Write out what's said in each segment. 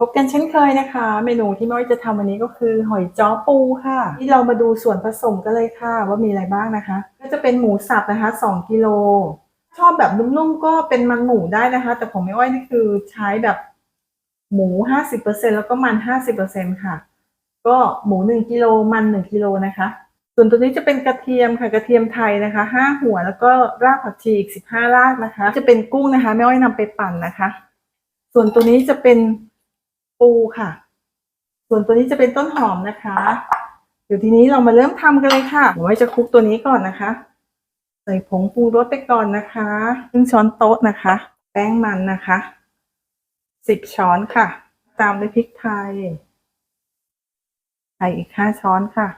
พบกันเช่นเคยนะคะ เมนูที่แม่อ้อยจะทำวันนี้ก็คือหอยจ้อปูค่ะที่เรามาดูส่วนผสมกันเลยค่ะ ว่ามีอะไรบ้างนะคะ ก็จะเป็นหมูสับนะคะ2กิโลชอบแบบนุ่มๆก็เป็นมันหมูได้นะคะ แต่ของแม่อ้อยนี่คือใช้แบบหมู 50%แล้วก็มัน 50%ค่ะ ก็หมู 1กิโลมัน 1กิโลนะคะ ส่วนตัวนี้จะเป็นกระเทียมค่ะกระเทียมไทยนะคะ 5 หัวแล้วก็รากผักชีอีก 15 รากนะคะ จะเป็นกุ้งนะคะแม่อ้อยนำไปปั่นนะคะ ส่วนตัวนี้จะเป็น ปูค่ะ ส่วนตัวนี้จะเป็นต้นหอมนะคะ เดี๋ยวทีนี้เรามาเริ่มทำกันเลยค่ะผมว่าจะคลุกตัวนี้ก่อนนะคะ ใส่ผงปรุงรสไปก่อนนะคะครึ่งช้อนโต๊ะนะคะ แป้งมันนะคะสิบช้อนค่ะ ตามด้วยพริกไทยไทยอีกห้าช้อนค่ะ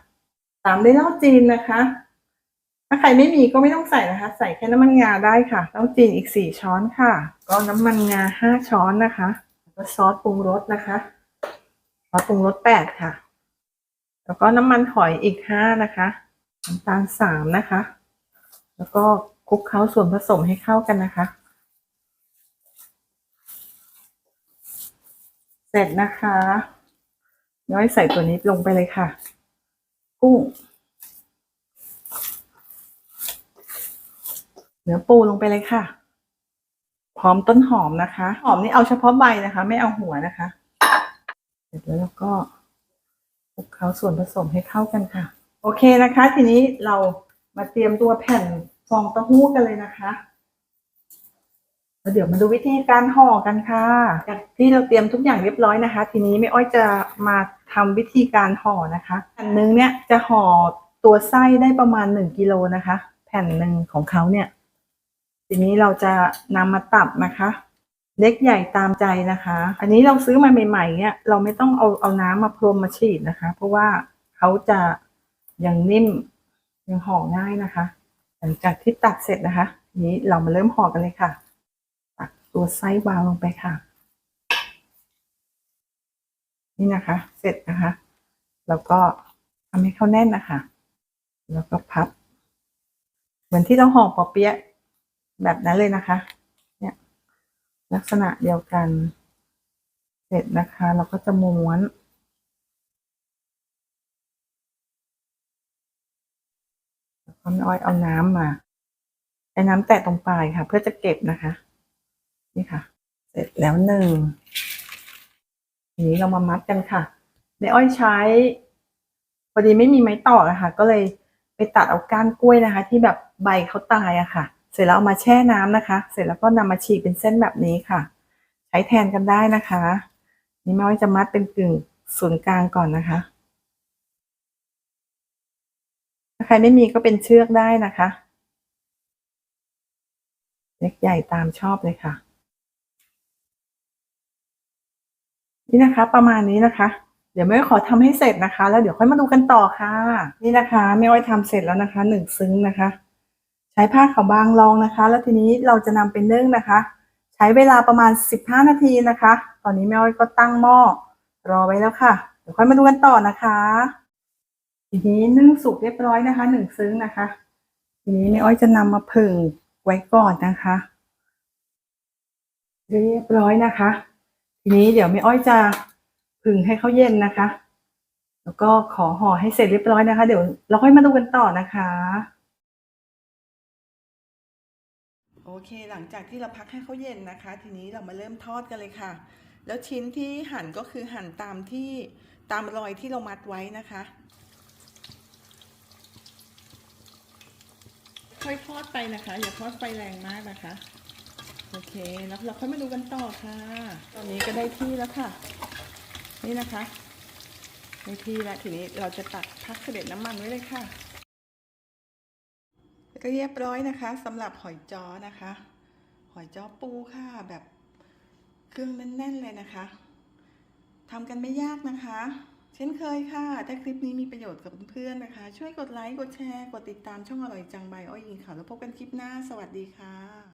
ตามด้วยเหล้าจีนนะคะ ถ้าใครไม่มีก็ไม่ต้องใส่นะคะ ใส่แค่น้ำมันงาได้ค่ะเหล้าจีนอีกสี่ช้อนค่ะ ก็น้ำมันงาห้าช้อนนะคะ ก็ซอสปรุงรสนะคะซอสปรุงรสแปดค่ะ แล้วก็น้ำมันหอยอีกห้านะคะน้ำตาลสามนะคะ แล้วก็คลุกเคล้าส่วนผสมให้เข้ากันนะคะ เสร็จนะคะย้อยใส่ตัวนี้ลงไปเลยค่ะกุ้งเนื้อปูลงไปเลยค่ะ พร้อมต้นหอมนะคะ หอมนี่เอาเฉพาะใบนะคะ ไม่เอาหัวนะคะเสร็จแล้วเราก็คลุกเคล้าส่วนผสมให้เข้ากันค่ะ โอเคนะคะ ทีนี้เรามาเตรียมตัวแผ่นฟองเต้าหู้กันเลยนะคะแล้วเดี๋ยวมาดูวิธีการห่อกันค่ะ จากที่เราเตรียมทุกอย่างเรียบร้อยนะคะ ทีนี้แม่อ้อยจะมาทำวิธีการห่อนะคะแผ่นหนึ่งเนี่ยจะห่อตัวไส้ได้ประมาณหนึ่งกิโลนะคะ แผ่นหนึ่งของเขาเนี่ย ทีนี้เราจะนำมาตัดนะคะ เล็กใหญ่ตามใจนะคะ อันนี้เราซื้อมาใหม่ๆเนี่ยเราไม่ต้องเอาเอาน้ำมาพรมมาฉีดนะคะ เพราะว่าเขาจะยังนิ่มยังห่อง่ายนะคะ หลังจากที่ตัดเสร็จนะคะทีนี้เรามาเริ่มห่อกันเลยค่ะ ตักตัวไส้วางลงไปค่ะ นี่นะคะ เสร็จนะคะ แล้วก็ทำให้เข้าแน่นนะคะ แล้วก็พับ เหมือนที่เราห่อปอเปี๊ยะ แบบนั้นเลยนะคะ เนี่ย ลักษณะเดียวกัน เสร็จนะคะ เราก็จะม้วน แล้วก็อ้อยเอาน้ำมาใช้น้ำแตะตรงปลายค่ะ เพื่อจะเก็บนะคะ นี่ค่ะ เสร็จแล้วหนึ่งทีนี้เรามามัดกันค่ะในอ้อยใช้พอดีไม่มีไม้ตอกอะค่ะ ก็เลยไปตัดเอาก้านกล้วยนะคะ ที่แบบใบเขาตายอะค่ะ เสร็จแล้วเอามาแช่น้ำนะคะ เสร็จแล้วก็นำมาฉีกเป็นเส้นแบบนี้ค่ะ ใช้แทนกันได้นะคะ นี่แม่อ้อยจะมัดเป็นกึ่งศูนย์กลางก่อนนะคะ ถ้าใครไม่มีก็เป็นเชือกได้นะคะ เล็กใหญ่ตามชอบเลยค่ะ นี่นะคะประมาณนี้นะคะเดี๋ยวแม่ขอทำให้เสร็จนะคะ แล้วเดี๋ยวค่อยมาดูกันต่อค่ะ นี่นะคะแม่อ้อยทำเสร็จแล้วนะคะหนึ่งซึ้งนะคะ ช้ผ้าขาวบางรองนะคะ แล้วทีนี้เราจะนำไปนึ่งนะคะ ใช้เวลาประมาณสิบห้านาทีนะคะ ตอนนี้แม่อ้อยก็ตั้งหม้อรอไว้แล้วค่ะ เดี๋ยวค่อยมาดูกันต่อนะคะ ทีนี้นึ่งสุกเรียบร้อยนะคะหนึ่งซึ้งนะคะ ทีนี้แม่อ้อยจะนำมาผึ่งไว้ก่อนนะคะ เรียบร้อยนะคะ ทีนี้เดี๋ยวแม่อ้อยจะผึ่งให้เขาเย็นนะคะ แล้วก็ขอห่อให้เสร็จเรียบร้อยนะคะ เดี๋ยวเราค่อยมาดูกันต่อนะคะ โอเคหลังจากที่เราพักให้เขาเย็นนะคะ ทีนี้เรามาเริ่มทอดกันเลยค่ะ แล้วชิ้นที่หั่นก็คือหั่นตามที่ตามรอยที่เรามัดไว้นะคะ ค่อยทอดไปนะคะ อย่าทอดไฟแรงมากนะคะ โอเคแล้วเราค่อยมาดูกันต่อค่ะ ตอนนี้ก็ได้ที่แล้วค่ะ นี่นะคะได้ที่แล้วทีนี้เราจะตักพักเสด็จน้ำมันไว้เลยค่ะ ก็เรียบร้อยนะคะสำหรับหอยจ้อนะคะ หอยจ้อปูค่ะแบบเครื่องแน่นๆเลยนะคะทำกันไม่ยากนะคะ เช่นเคยค่ะ ถ้าคลิปนี้มีประโยชน์กับเพื่อนๆนะคะ ช่วยกดไลค์ กดแชร์ กดติดตามช่องอร่อยจังใบอ้อยยิงค่ะ แล้วพบกันคลิปหน้า สวัสดีค่ะ